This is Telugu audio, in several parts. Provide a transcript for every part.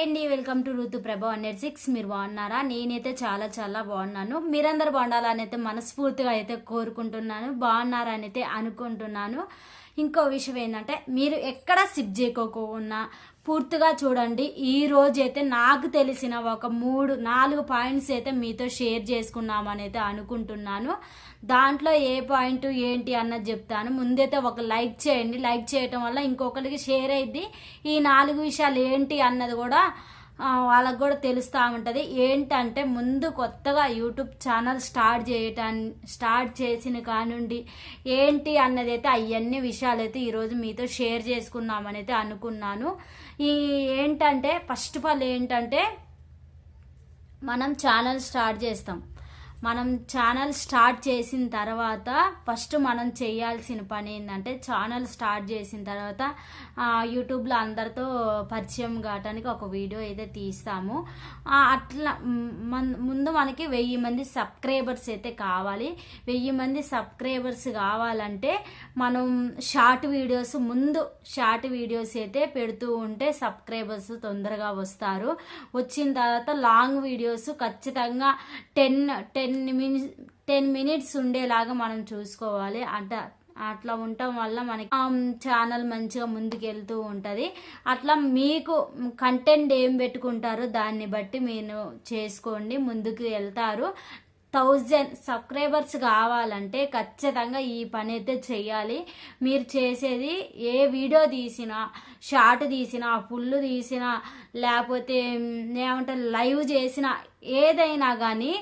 హాయ్ అండి వెల్కమ్ టు ఋతు ప్రభా హండ్రెడ్ సిక్స్. మీరు బాగున్నారా? నేనైతే చాలా చాలా బాగున్నాను. మీరందరూ బాగుండాలని అయితే మనస్ఫూర్తిగా అయితే కోరుకుంటున్నాను బాగున్నారని అయితే అనుకుంటున్నాను. ఇంకో విషయం ఏంటంటే మీరు ఎక్కడ సిప్ చేయకోకుండా పూర్తిగా చూడండి. ఈ రోజు అయితే నాకు తెలిసిన ఒక మూడు నాలుగు పాయింట్స్ అయితే మీతో షేర్ చేసుకున్నామని అయితే అనుకుంటున్నాను. దాంట్లో ఏ పాయింట్ ఏంటి అన్నది చెప్తాను. ముందైతే ఒక లైక్ చేయండి. లైక్ చేయటం వల్ల ఇంకొకరికి షేర్ అయింది ఈ నాలుగు విషయాలు ఏంటి అన్నది కూడా వాళ్ళకు కూడా తెలుస్తూ ఉంటుంది. ఏంటంటే ముందు కొత్తగా యూట్యూబ్ ఛానల్ స్టార్ట్ చేయటాన్ని స్టార్ట్ చేసిన కానుండి ఏంటి అన్నది అయితే అవన్నీ విషయాలు అయితే ఈరోజు మీతో షేర్ చేసుకుందామని అయితే అనుకున్నాను. ఈ ఏంటంటే ఫస్ట్ ఆఫ్ ఆల్ ఏంటంటే మనం ఛానల్ స్టార్ట్ చేస్తాం. మనం ఛానల్ స్టార్ట్ చేసిన తర్వాత ఫస్ట్ మనం చేయాల్సిన పని ఏంటంటే ఛానల్ స్టార్ట్ చేసిన తర్వాత యూట్యూబ్లో అందరితో పరిచయం కావటానికి ఒక వీడియో అయితే తీస్తాము. అట్లా మన ముందు మనకి వెయ్యి మంది సబ్స్క్రైబర్స్ అయితే కావాలి. వెయ్యి మంది సబ్స్క్రైబర్స్ కావాలంటే మనం షార్ట్ వీడియోస్ ముందు షార్ట్ వీడియోస్ అయితే పెడుతూ ఉంటే సబ్స్క్రైబర్స్ తొందరగా వస్తారు. వచ్చిన తర్వాత లాంగ్ వీడియోస్ ఖచ్చితంగా ten ten ten minutes ten minutes ఉండేలాగా మనం చూసుకోవాలి. అంట అట్లా ఉండటం వల్ల మనకి ఛానల్ మంచిగా ముందుకు వెళ్తూ ఉంటుంది. అట్లా మీకు కంటెంట్ ఏం పెట్టుకుంటారో దాన్ని బట్టి మీరు చేసుకోండి ముందుకు వెళ్తారు. థౌజండ్ సబ్స్క్రైబర్స్ కావాలంటే ఖచ్చితంగా ఈ పని అయితే చేయాలి. మీరు చేసేది ఏ వీడియో తీసినా షార్ట్ తీసినా ఫుల్ తీసినా లేకపోతే ఏమంటే ఏమంటారు లైవ్ చేసినా ఏదైనా కానీ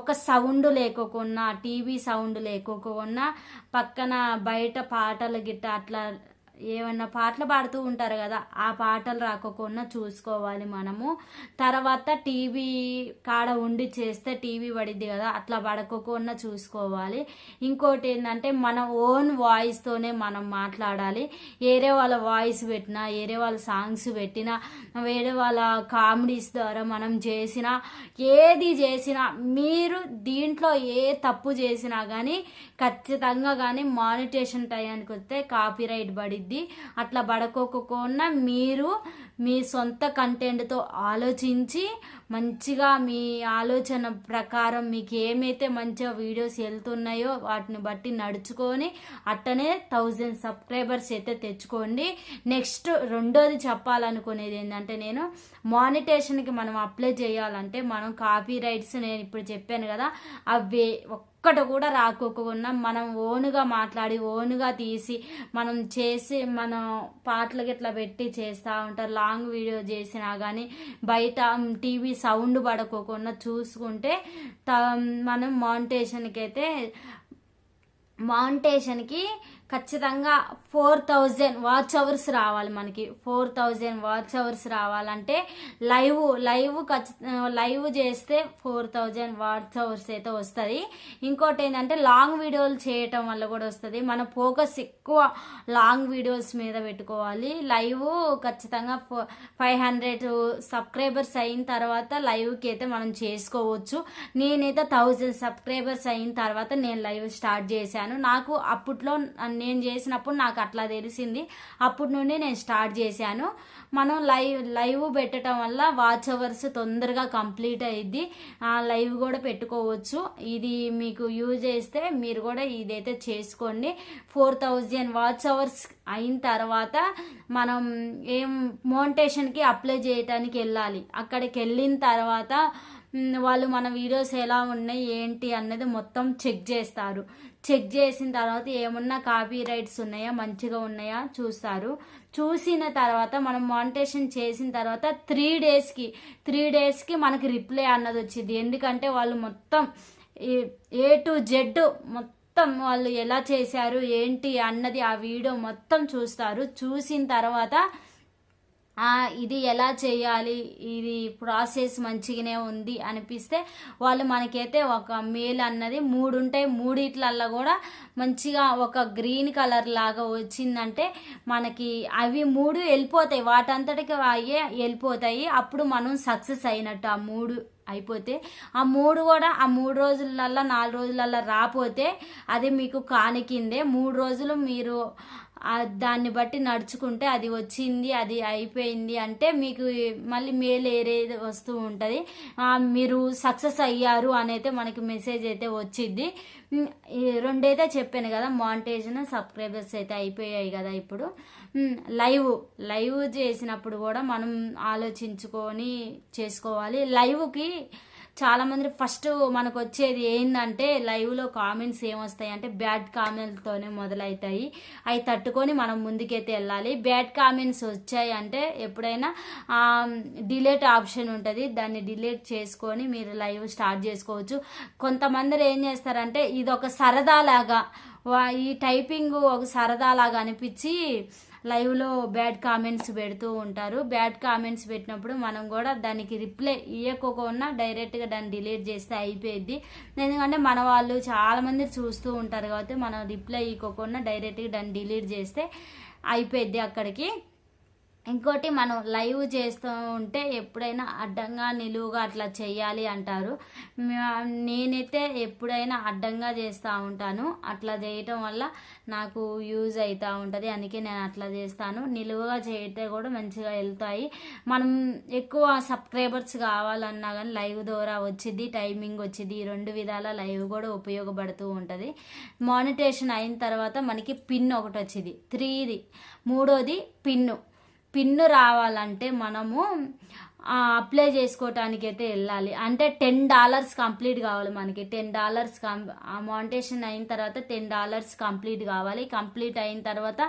ఒక సౌండ్ లేకోకున్నా టీవీ సౌండ్ లేకోకున్నా పక్కన బయట పాటలు గిట్ట అట్లా ఏమన్నా పాటలు పాడుతూ ఉంటారు కదా ఆ పాటలు రాకోకుండా చూసుకోవాలి మనము. తర్వాత టీవీ కాడ ఉండి చేస్తే టీవీ పడిద్ది కదా అట్లా పడకోకుండా చూసుకోవాలి. ఇంకోటి ఏంటంటే మన ఓన్ వాయిస్తోనే మనం మాట్లాడాలి. వేరే వాళ్ళ వాయిస్ పెట్టినా వేరే వాళ్ళ సాంగ్స్ పెట్టినా వేరే వాళ్ళ కామెడీస్ ద్వారా మనం చేసినా ఏది చేసినా మీరు దీంట్లో ఏ తప్పు చేసినా కానీ ఖచ్చితంగా కానీ మానిటేషన్ టయానికి వస్తే కాపీరైట్ పడిద్ది. అట్లా పడకోకుండా మీరు మీ సొంత కంటెంట్తో ఆలోచించి మంచిగా మీ ఆలోచన ప్రకారం మీకు ఏమైతే మంచిగా వీడియోస్ వెళ్తున్నాయో వాటిని బట్టి నడుచుకొని అట్టనే థౌజండ్ సబ్స్క్రైబర్స్ అయితే తెచ్చుకోండి. నెక్స్ట్ రెండోది చెప్పాలనుకునేది ఏంటంటే నేను మానిటేషన్కి మనం అప్లై చేయాలంటే మనం కాపీ రైట్స్ నేను ఇప్పుడు చెప్పాను కదా అవి ఒక్కటి కూడా రాకోకుండా మనం ఓనుగా మాట్లాడి ఓనుగా తీసి మనం చేసి మనం పాటలు గిట్లా పెట్టి చేస్తూ ఉంటారు. లాంగ్ వీడియో చేసినా కానీ బయట టీవీ సౌండ్ పడకోకుండా చూసుకుంటే త- మనం మౌంటేషన్కి అయితే మౌంటేషన్కి ఖచ్చితంగా ఫోర్ థౌజండ్ వాచ్ అవర్స్ రావాలి మనకి. ఫోర్ థౌజండ్ వాచ్ అవర్స్ రావాలంటే లైవ్ లైవ్ లైవ్ చేస్తే ఫోర్ థౌజండ్ వాచ్ అవర్స్ అయితే వస్తుంది. ఇంకోటి ఏంటంటే లాంగ్ వీడియోలు చేయటం వల్ల కూడా వస్తుంది. మన ఫోకస్ ఎక్కువ లాంగ్ వీడియోస్ మీద పెట్టుకోవాలి. లైవ్ ఖచ్చితంగా ఫైవ్ హండ్రెడ్ సబ్స్క్రైబర్స్ అయిన తర్వాత లైవ్కి అయితే మనం చేసుకోవచ్చు. నేనైతే థౌజండ్ సబ్స్క్రైబర్స్ అయిన తర్వాత నేను లైవ్ స్టార్ట్ చేశాను. నాకు అప్పట్లో నేను చేసినప్పుడు నాకు అట్లా తెలిసింది. అప్పటి నుండి నేను స్టార్ట్ చేశాను. మనం లైవ్ లైవ్ పెట్టడం వల్ల వాచ్ అవర్స్ తొందరగా కంప్లీట్ అయ్యిద్ది ఆ లైవ్ కూడా పెట్టుకోవచ్చు. ఇది మీకు యూజ్ చేస్తే మీరు కూడా ఇదైతే చేసుకోండి. ఫోర్ థౌజండ్ వాచ్ అవర్స్ అయిన తర్వాత మనం ఏం మోంటేషన్కి అప్లై చేయటానికి వెళ్ళాలి. అక్కడికి వెళ్ళిన తర్వాత వాళ్ళు మన వీడియోస్ ఎలా ఉన్నాయి ఏంటి అన్నది మొత్తం చెక్ చేస్తారు. చెక్ చేసిన తర్వాత ఏమన్నా కాపీ రైట్స్ ఉన్నాయా మంచిగా ఉన్నాయా చూస్తారు. చూసిన తర్వాత మనం మానిటేషన్ చేసిన తర్వాత త్రీ డేస్కి త్రీ డేస్కి మనకి రిప్లై అన్నది వచ్చింది. ఎందుకంటే వాళ్ళు మొత్తం ఏ టు జెడ్ మొత్తం వాళ్ళు ఎలా చేశారు ఏంటి అన్నది ఆ వీడియో మొత్తం చూస్తారు. చూసిన తర్వాత ఇది ఎలా చేయాలి? ఇది ప్రాసెస్ మంచిగానే ఉంది అనిపిస్తే వాళ్ళు మనకైతే ఒక మేల్ అన్నది మూడు ఉంటాయి మూడిట్లల్లో కూడా మంచిగా ఒక గ్రీన్ కలర్ లాగా వచ్చిందంటే మనకి అవి మూడు వెళ్ళిపోతాయి. వాటంతటికి అయ్యే వెళ్ళిపోతాయి. అప్పుడు మనం సక్సెస్ అయినట్టు ఆ మూడు అయిపోతే. ఆ మూడు కూడా ఆ మూడు రోజులల్లో నాలుగు రోజులల్లో రాపోతే అది మీకు కానికిందే. మూడు రోజులు మీరు దాన్ని బట్టి నడుచుకుంటే అది వచ్చింది అది అయిపోయింది అంటే మీకు మళ్ళీ మేల్ ఏరేది వస్తూ ఉంటుంది. మీరు సక్సెస్ అయ్యారు అనైతే మనకి మెసేజ్ అయితే వచ్చింది. ఈ రెండైతే చెప్పాను కదా మాంటేషన్ సబ్స్క్రైబర్స్ అయితే అయిపోయాయి కదా ఇప్పుడు. లైవ్ లైవ్ చేసినప్పుడు కూడా మనం ఆలోచించుకొని చేసుకోవాలి. లైవ్కి చాలా మంది ఫస్ట్ మనకు వచ్చేది ఏంటంటే లైవ్లో కామెంట్స్ ఏమొస్తాయి అంటే బ్యాడ్ కామెంట్తోనే మొదలవుతాయి అవి తట్టుకొని మనం ముందుకైతే వెళ్ళాలి. బ్యాడ్ కామెంట్స్ వచ్చాయి అంటే ఎప్పుడైనా డిలేట్ ఆప్షన్ ఉంటుంది. దాన్ని డిలేట్ చేసుకొని మీరు లైవ్ స్టార్ట్ చేసుకోవచ్చు. కొంతమంది ఏం చేస్తారంటే ఇది ఒక సరదాలాగా ఈ టైపింగ్ ఒక సరదాలాగా అనిపించి లైవ్లో బ్యాడ్ కామెంట్స్ పెడుతూ ఉంటారు. బ్యాడ్ కామెంట్స్ పెట్టినప్పుడు మనం కూడా దానికి రిప్లై ఇవ్వకోకుండా డైరెక్ట్గా దాన్ని డిలీట్ చేస్తే అయిపోయింది ఎందుకంటే మన వాళ్ళు చాలామంది చూస్తూ ఉంటారు కాబట్టి మనం రిప్లై ఇవ్వకుండా డైరెక్ట్గా దాన్ని డిలీట్ చేస్తే అయిపోయింది అక్కడికి. ఇంకోటి మనం లైవ్ చేస్తూ ఉంటే ఎప్పుడైనా అడ్డంగా నిలువుగా అట్లా చేయాలి అంటారు. నేనైతే ఎప్పుడైనా అడ్డంగా చేస్తూ ఉంటాను. అట్లా చేయటం వల్ల నాకు యూజ్ అవుతూ ఉంటుంది. అందుకే నేను అట్లా చేస్తాను. నిలువుగా చేయితే కూడా మంచిగా వెళ్తాయి. మనం ఎక్కువ సబ్స్క్రైబర్స్ కావాలన్నా కానీ లైవ్ ద్వారా వచ్చింది టైమింగ్ వచ్చింది ఈ రెండు విధాల లైవ్ కూడా ఉపయోగపడుతూ ఉంటుంది. మానిటేషన్ అయిన తర్వాత మనకి పిన్ ఒకటి వచ్చింది త్రీది. మూడోది పిన్ను. పిన్ను రావాలంటే మనము అప్లై చేసుకోవటానికి అయితే వెళ్ళాలి. అంటే టెన్ డాలర్స్ కంప్లీట్ కావాలి మనకి. టెన్ డాలర్స్ అమౌంటేషన్ అయిన తర్వాత టెన్ డాలర్స్ కంప్లీట్ కావాలి. కంప్లీట్ అయిన తర్వాత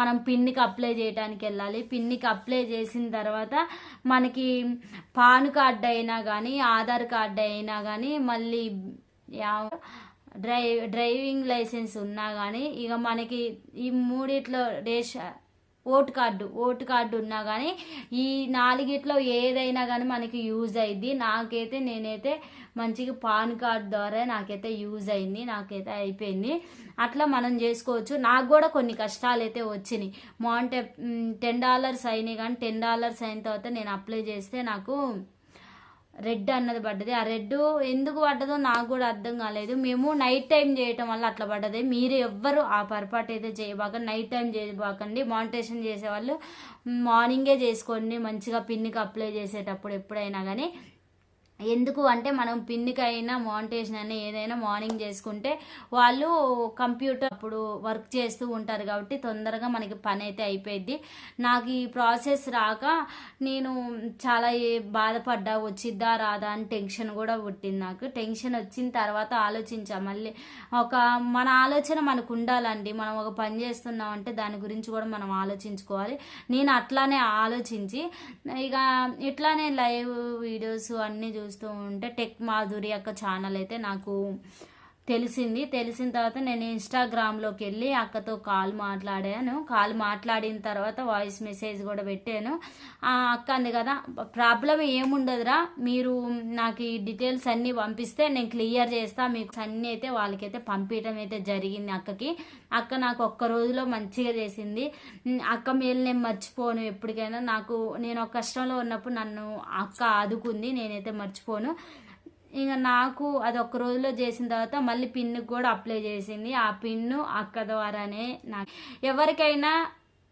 మనం పిన్నికి అప్లై చేయడానికి వెళ్ళాలి. పిన్నికి అప్లై చేసిన తర్వాత మనకి పాన్ కార్డ్ అయినా కానీ ఆధార్ కార్డ్ అయినా కానీ మళ్ళీ డ్రై డ్రైవింగ్ లైసెన్స్ ఉన్నా కానీ ఇక మనకి ఈ మూడిట్లో రేష ఓటు కార్డు ఓటు కార్డు ఉన్నా కానీ ఈ నాలుగిట్లో ఏదైనా కానీ మనకి యూజ్ అయింది నాకైతే నేనైతే మంచిగా పాన్ కార్డు ద్వారా నాకైతే యూజ్ అయింది. నాకైతే అయిపోయింది. అట్లా మనం చేసుకోవచ్చు. నాకు కూడా కొన్ని కష్టాలు అయితే వచ్చినాయి. మాంటే టెన్ డాలర్స్ అయినాయి కానీ టెన్ డాలర్స్ అయిన తర్వాత నేను అప్లై చేస్తే నాకు రెడ్ అన్నది పడ్డది. ఆ రెడ్ ఎందుకు పడ్డదో నాకు కూడా అర్థం కాలేదు. మేము నైట్ టైం చేయటం వల్ల అట్లా పడ్డది. మీరు ఎవ్వరు ఆ పొరపాటు అయితే చేయబాక నైట్ టైం చేయబాకండి. మానిటేషన్ చేసేవాళ్ళు మార్నింగే చేసుకోండి. మంచిగా పిన్నికి అప్లై చేసేటప్పుడు ఎప్పుడైనా కానీ ఎందుకు అంటే మనం పిన్నికైనా మానిటేషన్ అయినా ఏదైనా మార్నింగ్ చేసుకుంటే వాళ్ళు కంప్యూటర్ అప్పుడు వర్క్ చేస్తూ ఉంటారు కాబట్టి తొందరగా మనకి పని అయితే అయిపోయింది నాకు ఈ ప్రాసెస్ రాక నేను చాలా ఏ- బాధపడ్డా వచ్చిద్దా రాదా అని టెన్షన్ కూడా పుట్టింది నాకు. టెన్షన్ వచ్చిన తర్వాత ఆలోచించా మళ్ళీ ఒక మన ఆలోచన మనకు ఉండాలండి. మనం ఒక పని చేస్తున్నాం అంటే దాని గురించి కూడా మనం ఆలోచించుకోవాలి. నేను అట్లానే ఆలోచించి ఇక ఇట్లానే లైవ్ వీడియోస్ అన్నీ చూసి చూస్తూ ఉంటే టెక్ మాధురి యొక్క ఛానల్ అయితే నాకు తెలిసింది. తెలిసిన తర్వాత నేను ఇన్స్టాగ్రామ్లోకి వెళ్ళి అక్కతో కాల్ మాట్లాడాను. కాల్ మాట్లాడిన తర్వాత వాయిస్ మెసేజ్ కూడా పెట్టాను. ఆ అక్క అంది కదా ప్రాబ్లం ఏముండదురా? మీరు నాకు ఈ డీటెయిల్స్ అన్నీ పంపిస్తే నేను క్లియర్ చేస్తా. మీకు అన్నీ అయితే వాళ్ళకైతే పంపించడం అయితే జరిగింది అక్కకి. అక్క నాకు ఒక్క రోజులో మంచిగా చేసింది. అక్క మేలు నేను మర్చిపోను ఎప్పటికైనా. నాకు నేను ఒక కష్టంలో ఉన్నప్పుడు నన్ను అక్క ఆదుకుంది. నేనైతే మర్చిపోను. ఇంకా నాకు అది ఒక రోజులో చేసిన తర్వాత మళ్ళీ పిన్నుకి కూడా అప్లై చేసింది. ఆ పిన్ను అక్క ద్వారానే నాకు. ఎవరికైనా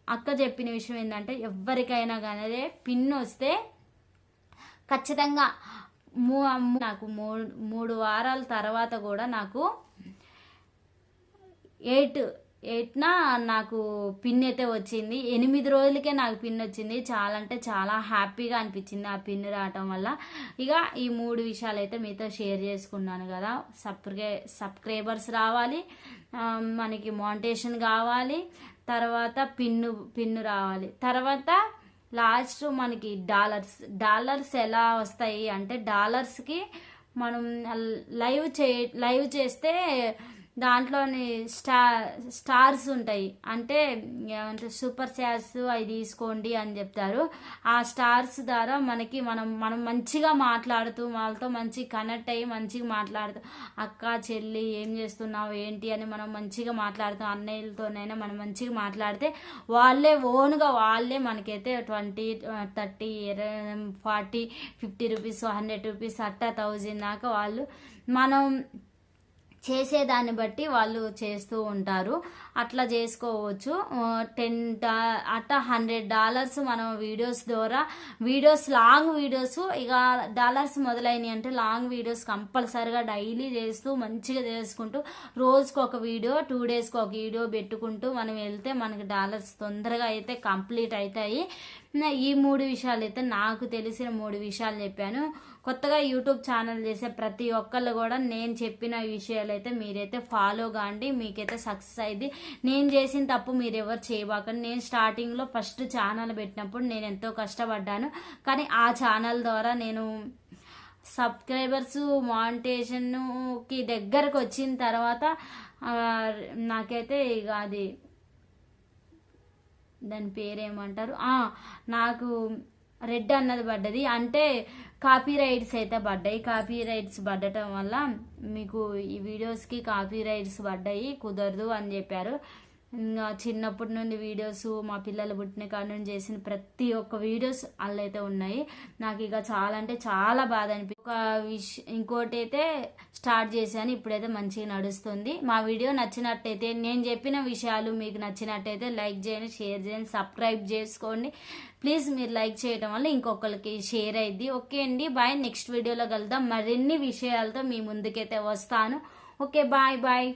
అక్క చెప్పిన విషయం ఏంటంటే ఎవరికైనా కానీ పిన్ వస్తే ఖచ్చితంగా మూ నాకు మూడు మూడు వారాల తర్వాత కూడా నాకు ఎయిట్ ఎట్నా నాకు పిన్ అయితే వచ్చింది. ఎనిమిది రోజులకే నాకు పిన్ వచ్చింది. చాలా అంటే చాలా హ్యాపీగా అనిపించింది ఆ పిన్ రావటం వల్ల. ఇక ఈ మూడు విషయాలు అయితే మీతో షేర్ చేసుకున్నాను కదా. సబ్స్క్రై సబ్స్క్రైబర్స్ రావాలి. మనకి మానిటేషన్ కావాలి. తర్వాత పిన్ను పిన్ను రావాలి. తర్వాత లాస్ట్ మనకి డాలర్స్. డాలర్స్ ఎలా వస్తాయి అంటే డాలర్స్కి మనం లైవ్ చే లైవ్ చేస్తే దాంట్లోని స్టా స్టార్స్ ఉంటాయి. అంటే ఏమంటారు సూపర్ స్టార్స్ అవి తీసుకోండి అని చెప్తారు. ఆ స్టార్స్ ద్వారా మనకి మనం మనం మంచిగా మాట్లాడుతూ వాళ్ళతో మంచి కనెక్ట్ అయ్యి మంచిగా మాట్లాడుతూ అక్క చెల్లి ఏం చేస్తున్నావు? ఏంటి? అని మనం మంచిగా మాట్లాడుతూ అన్నయ్యలతోనైనా మనం మంచిగా మాట్లాడితే వాళ్ళే ఓన్గా వాళ్ళే మనకైతే twenty thirty forty fifty rupees hundred rupees అట్టా థౌజండ్ దాకా వాళ్ళు మనం చేసేదాన్ని బట్టి వాళ్ళు చేస్తూ ఉంటారు. అట్లా చేసుకోవచ్చు. టెన్ డా అట్లా హండ్రెడ్ డాలర్స్ మనం వీడియోస్ ద్వారా వీడియోస్ లాంగ్ వీడియోస్ ఇక డాలర్స్ మొదలైనవి అంటే లాంగ్ వీడియోస్ కంపల్సరిగా డైలీ చేస్తూ మంచిగా చేసుకుంటూ రోజుకు ఒక వీడియో టూ డేస్కి ఒక వీడియో పెట్టుకుంటూ మనం వెళ్తే మనకి డాలర్స్ తొందరగా అయితే కంప్లీట్ అవుతాయి. ఈ మూడు విషయాలు అయితే నాకు తెలిసిన మూడు విషయాలు చెప్పాను. కొత్తగా యూట్యూబ్ ఛానల్ చేసే ప్రతి ఒక్కళ్ళు కూడా నేను చెప్పిన విషయాలు అయితే మీరైతే ఫాలో కాండి మీకైతే సక్సెస్ అయింది నేను చేసిన తప్పు మీరు ఎవరు చేయబాకండి. నేను స్టార్టింగ్లో ఫస్ట్ ఛానల్ పెట్టినప్పుడు నేను ఎంతో కష్టపడ్డాను. కానీ ఆ ఛానల్ ద్వారా నేను సబ్స్క్రైబర్స్ మానిటేషన్కి దగ్గరకు వచ్చిన తర్వాత నాకైతే ఇక అది దాని పేరేమంటారు? నాకు రెడ్ అన్నది పడ్డది. అంటే కాపీ రైట్స్ అయితే పడ్డాయి. కాపీ రైట్స్ పడటం వల్ల మీకు ఈ వీడియోస్కి కాపీ రైట్స్ పడ్డాయి. కుదరదు అని చెప్పారు. ఇంకా చిన్నప్పటి నుండి వీడియోస్ మా పిల్లలు పుట్టిన కాడ నుండి చేసిన ప్రతి ఒక్క వీడియోస్ అయితే ఉన్నాయి. నాకు ఇక చాలా అంటే చాలా బాధ అనిపి ఒక విష ఇంకోటి అయితే స్టార్ట్ చేశాను. ఇప్పుడైతే మంచిగా నడుస్తుంది. మా వీడియో నచ్చినట్టయితే నేను చెప్పిన విషయాలు మీకు నచ్చినట్టయితే లైక్ చేయండి షేర్ చేయండి సబ్స్క్రైబ్ చేసుకోండి. ప్లీజ్ మీరు లైక్ చేయడం వల్ల ఇంకొకరికి షేర్ అయింది ఓకే అండి బాయ్. నెక్స్ట్ వీడియోలో కలుద్దాం. మరిన్ని విషయాలతో మీ ముందుకైతే వస్తాను. Okay bye bye.